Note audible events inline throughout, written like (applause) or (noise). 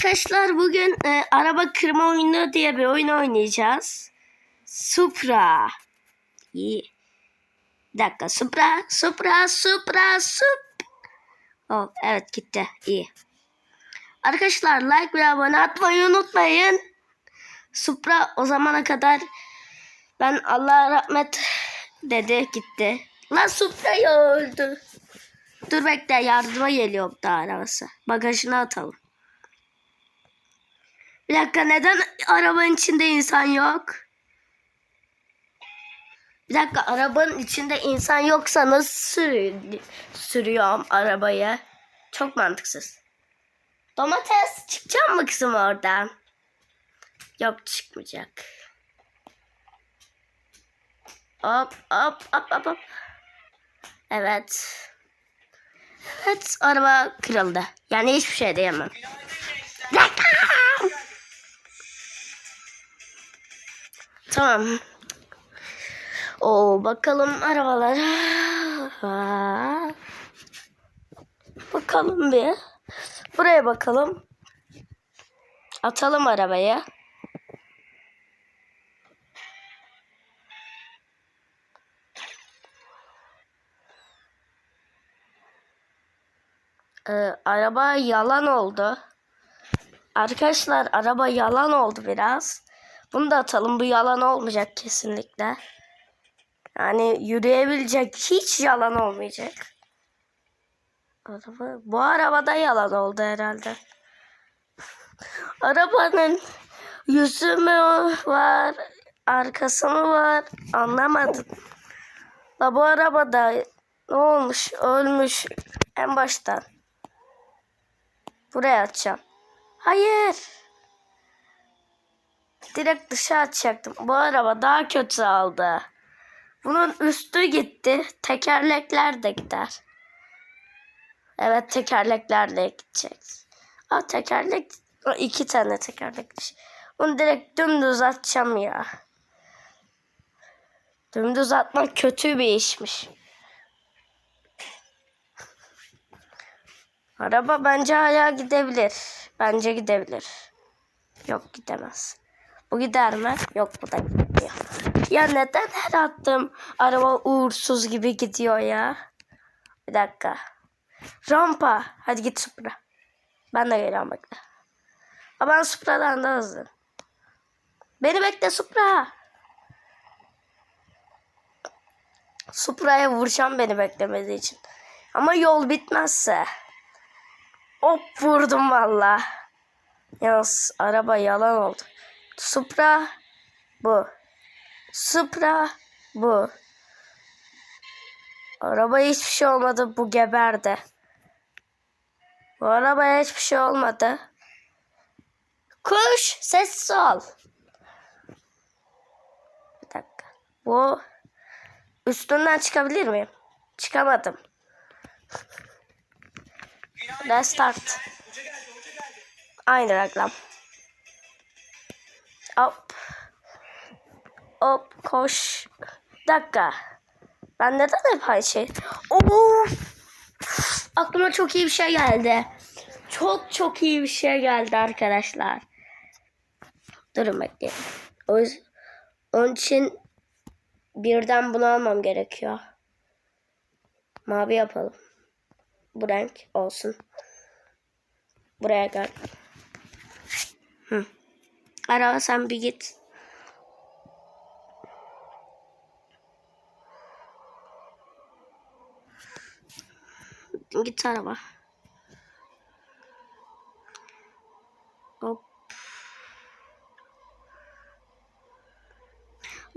Arkadaşlar bugün e, araba kırma oyunu diye bir oyun oynayacağız. Supra. İyi. Bir dakika. Supra, Supra, Supra, Sup. Oh, evet gitti. İyi. Arkadaşlar like ve abone atmayı unutmayın. Supra o zamana kadar ben Allah rahmet dedi gitti. Lan Supra'yı öldü. Dur bekle yardıma geliyor da arabası. Bagajına atalım. Bir dakika neden arabanın içinde insan yok? Bir dakika arabanın içinde insan yoksa nasıl sürü- sürüyorum arabayı? Çok mantıksız. Domates çıkacak mı kızım oradan? Yok çıkmayacak. Hop hop hop hop hop. Evet. Evet araba kırıldı. Yani hiçbir şey diyemem. Tamam. Oo bakalım arabalara. Bakalım bir. Buraya bakalım. Atalım arabayı. Ee, araba yalan oldu. Arkadaşlar araba yalan oldu biraz. Bunu da atalım. Bu yalan olmayacak kesinlikle. Yani yürüyebilecek hiç yalan olmayacak. Araba, bu arabada yalan oldu herhalde. Arabanın yüzü mü var, arkası mı var anlamadım. La bu arabada ne olmuş, ölmüş en baştan. Buraya atacağım. Hayır. Direkt dışa atacaktım. Bu araba daha kötü aldı. Bunun üstü gitti. Tekerlekler de gider. Evet tekerlekler de gidecek. Aa tekerlek. o iki tane tekerlek. Bunu direkt dümdüz atacağım ya. Dümdüz atmak kötü bir işmiş. Araba bence hala gidebilir. Bence gidebilir. Yok gidemez. Bu gider mi? Yok bu da gitmiyor. Ya neden her attığım araba uğursuz gibi gidiyor ya? Bir dakika. Rampa. Hadi git Supra. Ben de geliyorum bekle. Ha ben Supra'dan da hızlı. Beni bekle Supra. Supra'ya vuracağım beni beklemediği için. Ama yol bitmezse. Hop vurdum valla. Yalnız araba yalan oldu. Supra bu. Supra bu. Arabaya hiçbir şey olmadı. Bu geberdi. Bu arabaya hiçbir şey olmadı. Kuş sessiz ol. Bir dakika. Bu üstünden çıkabilir miyim? Çıkamadım. Restart. Aynı reklam. Hop. Hop koş. Dakika. Ben neden hep aynı şey? Of. Aklıma çok iyi bir şey geldi. Çok çok iyi bir şey geldi arkadaşlar. Durun bekleyin. O yüzden, onun için birden bunu almam gerekiyor. Mavi yapalım. Bu renk olsun. Buraya gel. Araba sen bir git. Git araba. Hop.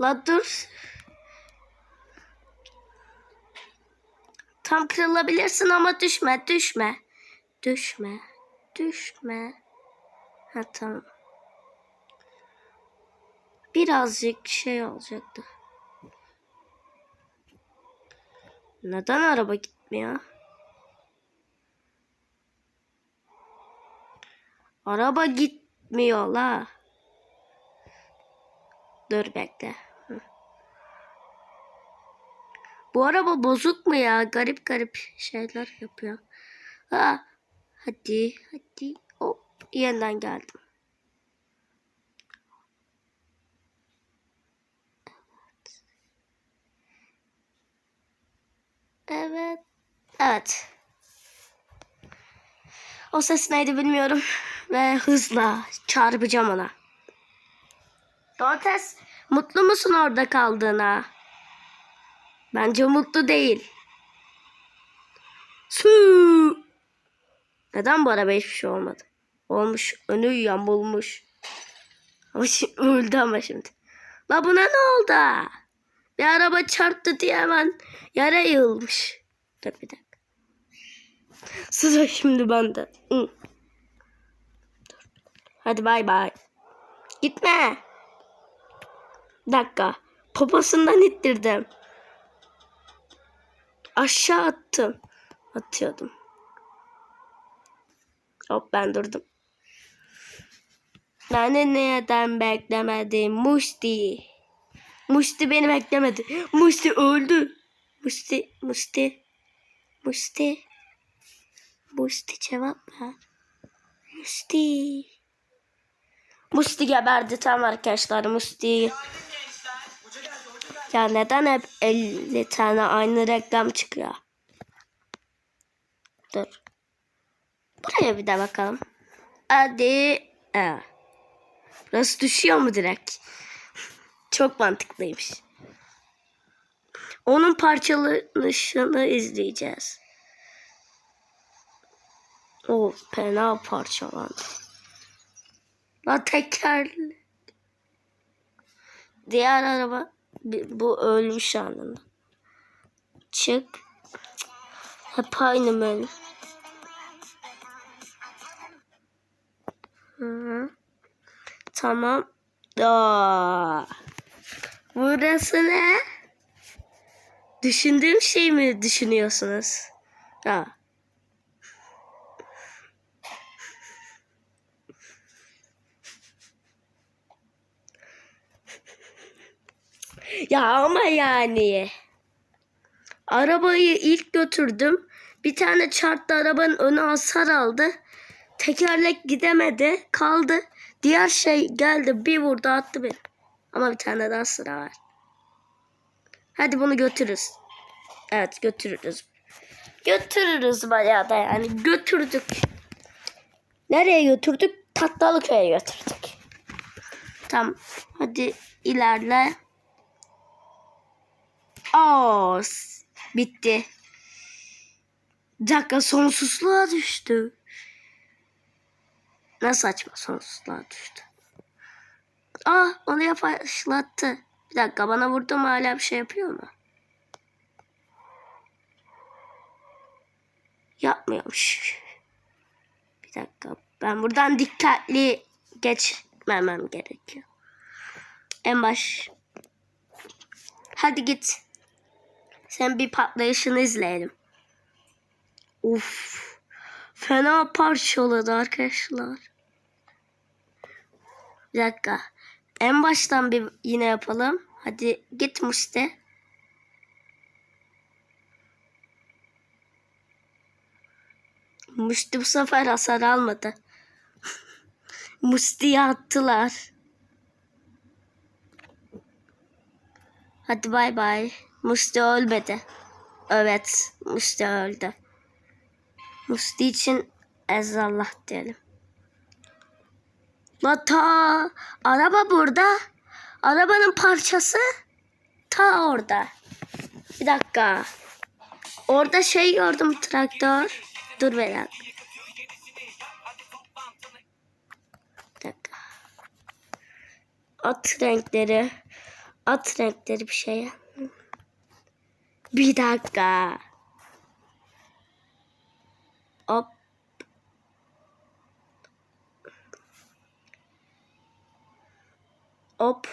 La dur. Tam kırılabilirsin ama düşme, düşme. Düşme, düşme. Ha tamam. Birazcık şey olacaktı. Neden araba gitmiyor? Araba gitmiyor la. Dur bekle. Bu araba bozuk mu ya? Garip garip şeyler yapıyor. Ha, hadi hadi. Hop yeniden geldim. Evet. Evet. O ses neydi bilmiyorum. Ve hızla çarpacağım ona. Domates mutlu musun orada kaldığına? Bence mutlu değil. Su. Neden bu araba hiçbir şey olmadı? Olmuş. Önü yamulmuş. Ama şimdi öldü ama şimdi. La buna ne oldu? Bir araba çarptı diye hemen yere yığılmış. Dur bir dakika. Sıra şimdi bende. Hadi bay bay. Gitme. Bir dakika. Poposundan ittirdim. Aşağı attım. Atıyordum. Hop ben durdum. Beni neden beklemedin Musti? Musti beni beklemedi. Musti öldü. Musti, Musti, Musti. Musti cevap ver. Musti. Musti geberdi tamam arkadaşlar. Musti. Ya neden hep 50 tane aynı reklam çıkıyor? Dur. Buraya bir de bakalım. Hadi. Evet. Burası düşüyor mu direkt? Çok mantıklıymış. Onun parçalanışını izleyeceğiz. O fena parçalandı. La teker. Diğer araba bu ölmüş anında. Çık. Hep aynı menü. Hı -hı. Tamam. Aa. Burası ne? Düşündüğüm şey mi düşünüyorsunuz? Ha. Ya ama yani. Arabayı ilk götürdüm. Bir tane çarptı arabanın önü hasar aldı. Tekerlek gidemedi. Kaldı. Diğer şey geldi bir vurdu attı beni. Ama bir tane daha sıra var. Hadi bunu götürürüz. Evet götürürüz. Götürürüz bayağı da yani götürdük. Nereye götürdük? Tatlıköy'e götürdük. Tamam. Hadi ilerle. S- bitti. Bir dakika sonsuzluğa düştü. Ne saçma sonsuzluğa düştü. Ah onu yavaşlattı. Bir dakika bana vurdu mu hala bir şey yapıyor mu? Yapmıyormuş. Bir dakika. Ben buradan dikkatli geçmemem gerekiyor. En baş. Hadi git. Sen bir patlayışını izleyelim. Uf. Fena parçaladı arkadaşlar. Bir dakika. En baştan bir yine yapalım. Hadi git Musti. Musti bu sefer hasar almadı. (laughs) Musti'yi attılar. Hadi bay bay. Musti ölmedi. Evet, Musti öldü. Musti için ezallah diyelim. La ta araba burada. Arabanın parçası ta orada. Bir dakika. Orada şey gördüm traktör. Dur bir dakika. Bir dakika. At renkleri. At renkleri bir şey. Bir dakika. Hop.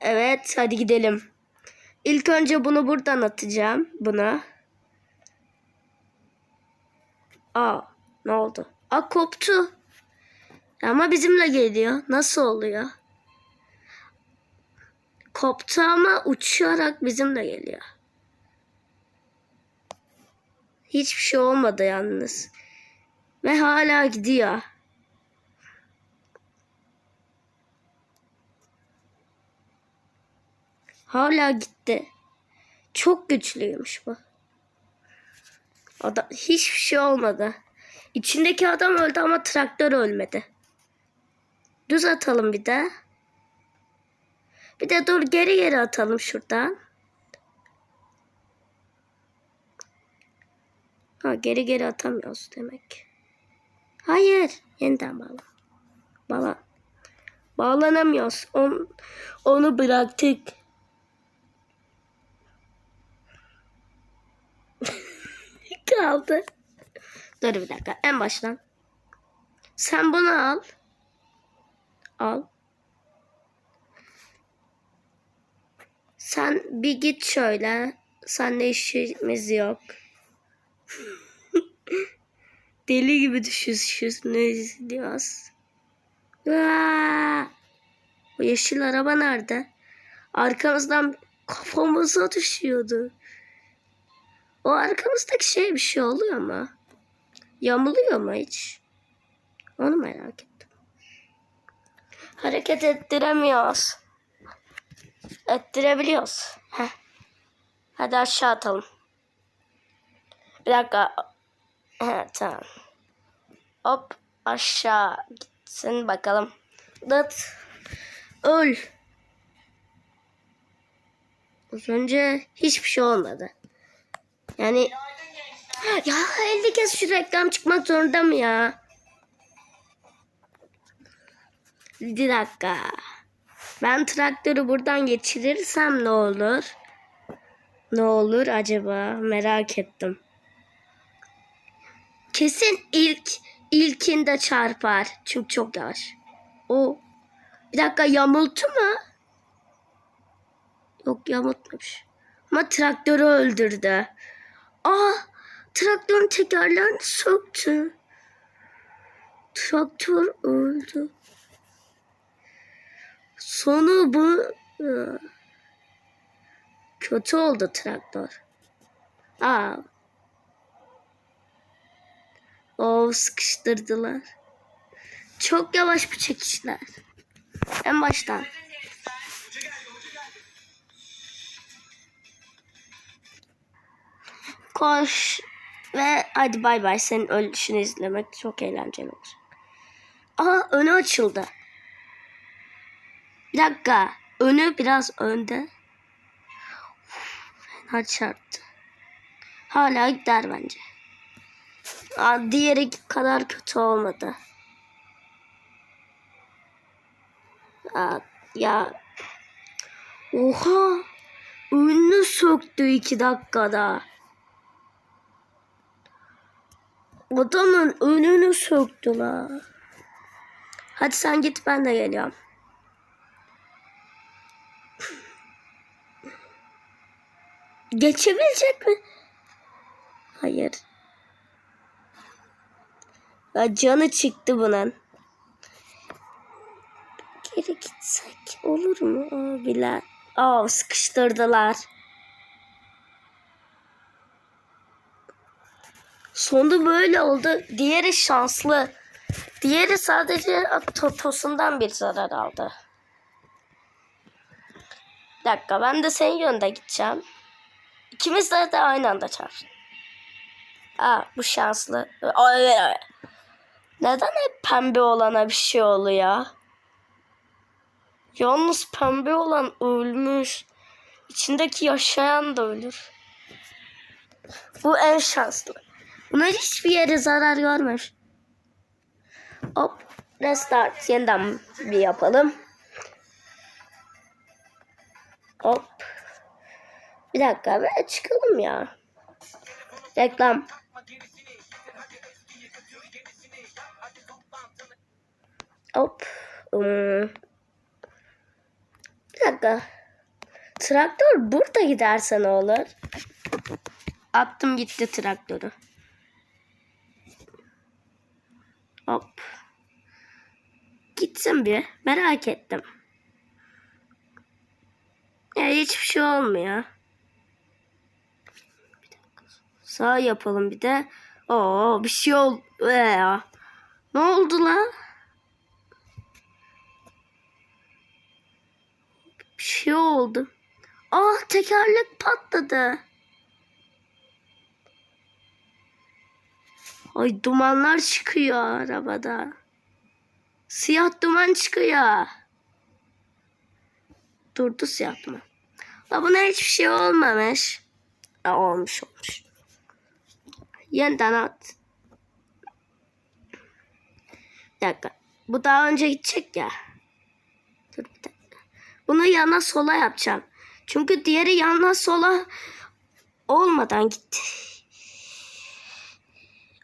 Evet hadi gidelim. İlk önce bunu buradan atacağım. Buna. Aa ne oldu? Aa koptu. Ama bizimle geliyor. Nasıl oluyor? Koptu ama uçarak bizimle geliyor. Hiçbir şey olmadı yalnız. Ve hala gidiyor. Hala gitti. Çok güçlüymüş bu. Adam, hiçbir şey olmadı. İçindeki adam öldü ama traktör ölmedi. Düz atalım bir de. Bir de dur geri geri atalım şuradan. Ha geri geri atamıyoruz demek. Hayır. Yeniden bağla. Bağla. Bağlanamıyoruz. On, onu bıraktık. Kaldı. Dur bir dakika. En baştan. Sen bunu al. Al. Sen bir git şöyle. Seninle işimiz yok. (laughs) Deli gibi düşünüyoruz. O yeşil araba nerede? Arkamızdan kafamıza düşüyordu. O arkamızdaki şey bir şey oluyor mu? Yamuluyor mu hiç? Onu merak ettim. Hareket ettiremiyoruz. Ettirebiliyoruz. Heh. Hadi aşağı atalım. Bir dakika. He, tamam. Hop aşağı gitsin bakalım. Dıt. Öl. Az önce hiçbir şey olmadı. Yani ya 50 kez şu reklam çıkmak zorunda mı ya? Bir dakika. Ben traktörü buradan geçirirsem ne olur? Ne olur acaba? Merak ettim. Kesin ilk ilkinde çarpar. Çünkü çok yavaş. O. Bir dakika yamultu mu? Yok yamultmamış. Ama traktörü öldürdü. Aa, traktörün tekerlerini söktü. Traktör öldü. Sonu bu. Aa, Kötü oldu traktör. Aa. O sıkıştırdılar. Çok yavaş bu çekişler. En baştan. Koş ve hadi bay bay senin ölüşünü izlemek çok eğlenceli olacak. Aha önü açıldı. Bir dakika. Önü biraz önde. Fena çarptı. Hala gider bence. Aa, diğeri kadar kötü olmadı. Aa, ya. Oha. Önünü söktü iki dakikada. Adamın önünü söktüler. Hadi sen git ben de geliyorum. Geçebilecek mi? Hayır. Ya canı çıktı bunun. Geri gitsek olur mu abiler? Aa sıkıştırdılar. Sonunda böyle oldu. Diğeri şanslı. Diğeri sadece totosundan bir zarar aldı. Bir dakika ben de senin yönde gideceğim. İkimiz de, de aynı anda çarpsın. Aa bu şanslı. Neden hep pembe olana bir şey oluyor? Yalnız pembe olan ölmüş. İçindeki yaşayan da ölür. Bu en şanslı. Buna hiçbir yere zarar görmüş. Hop. Restart. Yeniden bir yapalım. Hop. Bir dakika be çıkalım ya. Reklam. Hop. Hmm. Bir dakika. Traktör burada giderse ne olur? Attım gitti traktörü. Hop. Gitsin bir. Merak ettim. Ya hiçbir şey olmuyor. Sağ yapalım bir de. Oo bir şey oldu ya. Ne oldu la? Bir şey oldu. Ah tekerlek patladı. Ay dumanlar çıkıyor arabada. Siyah duman çıkıyor. Durdu siyah duman. La buna hiçbir şey olmamış. E, olmuş olmuş. Yeniden at. Bir dakika. Bu daha önce gidecek ya. Dur bir dakika. Bunu yana sola yapacağım. Çünkü diğeri yana sola olmadan gitti.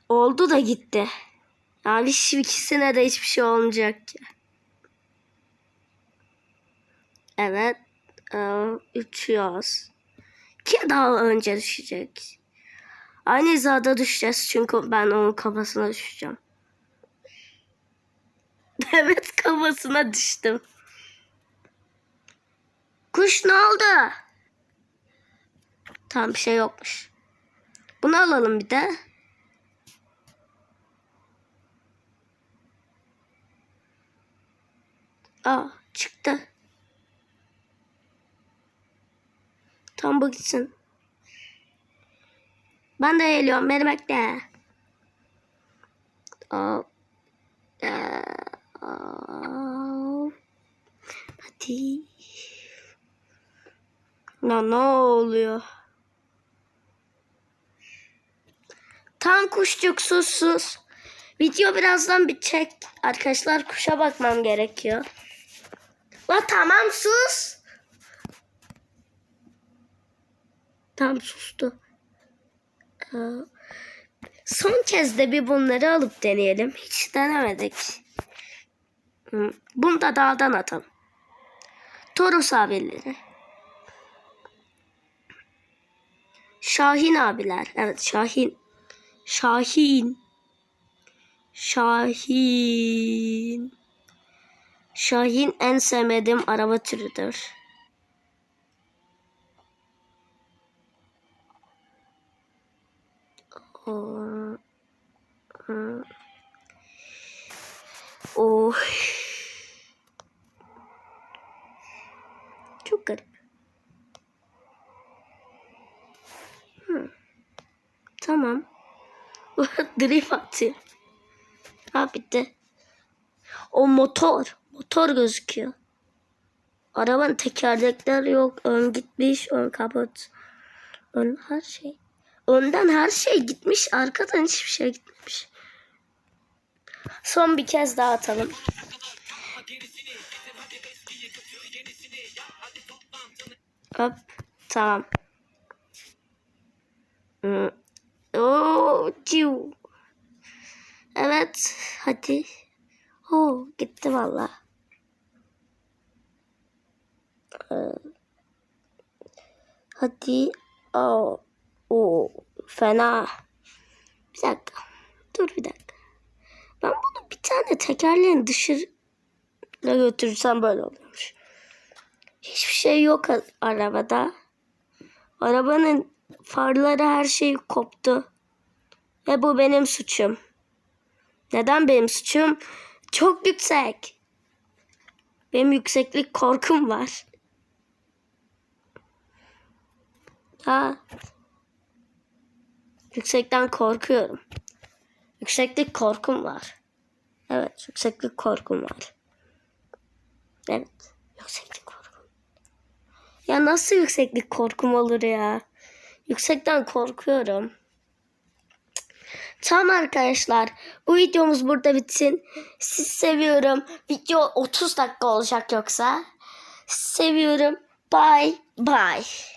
Oldu da gitti. Yani şu ikisine de hiçbir şey olmayacak ki. Evet. Ee, uçuyoruz. Kim daha önce düşecek? Aynı hizada düşeceğiz çünkü ben onun kafasına düşeceğim. (laughs) evet kafasına düştüm. Kuş ne oldu? Tam bir şey yokmuş. Bunu alalım bir de. Aa çıktı. Tam bu gitsin. Ben de geliyorum. Beni bekle. Aa, aa, aa. Hadi. Ya ne oluyor? Tam kuşçuk sus sus. Video birazdan bitecek. Arkadaşlar kuşa bakmam gerekiyor. La tamam sus. Tam sustu. Son kez de bir bunları alıp deneyelim. Hiç denemedik. Bunu da dağdan atalım. Toros abileri. Şahin abiler. Evet Şahin. Şahin. Şahin. Şahin en sevmediğim araba türüdür. Oh. Çok garip. Hı. Tamam. (laughs) Drift atıyor. Ha bitti. O motor. Motor gözüküyor. Arabanın tekerlekleri yok. Ön gitmiş. Ön kaput. Ön her şey. Önden her şey gitmiş. Arkadan hiçbir şey gitmemiş. Son bir kez daha atalım. Hop. Tamam. Hmm. Evet. Hadi. Oo, gitti valla. Ee, hadi. Oo. Oo, fena. Bir dakika. Dur bir dakika. Ben bunu bir tane tekerleğin dışarı götürsem böyle oluyormuş. Hiçbir şey yok arabada. Arabanın farları her şey koptu. Ve bu benim suçum. Neden benim suçum? Çok yüksek. Benim yükseklik korkum var. Ha. Yüksekten korkuyorum. Yükseklik korkum var. Evet, yükseklik korkum var. Evet, yükseklik korkum. Ya nasıl yükseklik korkum olur ya? Yüksekten korkuyorum. Tamam arkadaşlar. Bu videomuz burada bitsin. Siz seviyorum. Video 30 dakika olacak yoksa. Seviyorum. Bye bye.